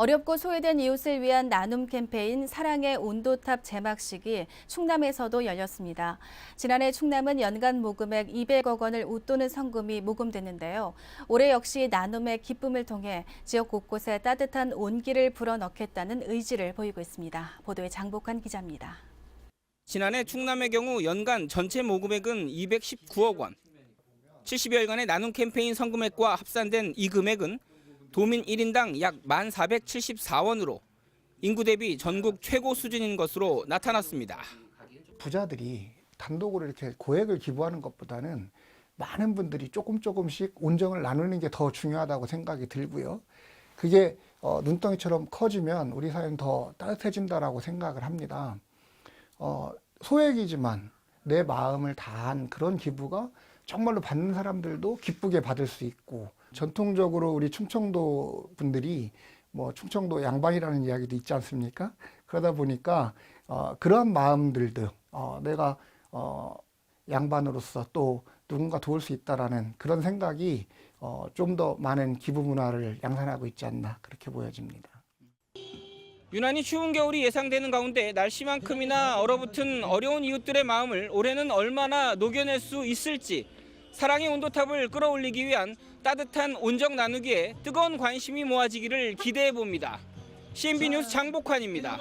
어렵고 소외된 이웃을 위한 나눔 캠페인 사랑의 온도탑 제막식이 충남에서도 열렸습니다. 지난해 충남은 연간 모금액 200억 원을 웃도는 성금이 모금됐는데요. 올해 역시 나눔의 기쁨을 통해 지역 곳곳에 따뜻한 온기를 불어넣겠다는 의지를 보이고 있습니다. 보도에 장복한 기자입니다. 지난해 충남의 경우 연간 전체 모금액은 219억 원. 70여일간의 나눔 캠페인 성금액과 합산된 이 금액은 도민 1인당 약 1,474원으로 인구 대비 전국 최고 수준인 것으로 나타났습니다. 부자들이 단독으로 이렇게 고액을 기부하는 것보다는 많은 분들이 조금 조금씩 온정을 나누는 게 더 중요하다고 생각이 들고요. 그게 어, 눈덩이처럼 커지면 우리 사회는 더 따뜻해진다라고 생각을 합니다. 어, 소액이지만 내 마음을 다한 그런 기부가 정말로 받는 사람들도 기쁘게 받을 수 있고 전통적으로 우리 충청도 분들이 뭐 충청도 양반이라는 이야기도 있지 않습니까? 그러다 보니까 어, 그러한 마음들도 어, 내가 어, 양반으로서 또 누군가 도울 수 있다라는 그런 생각이 어, 좀 더 많은 기부 문화를 양산하고 있지 않나 그렇게 보여집니다. 유난히 추운 겨울이 예상되는 가운데 날씨만큼이나 얼어붙은 어려운 이웃들의 마음을 올해는 얼마나 녹여낼 수 있을지 사랑의 온도탑을 끌어올리기 위한 따뜻한 온정 나누기에 뜨거운 관심이 모아지기를 기대해 봅니다. CNB 뉴스 장복환입니다.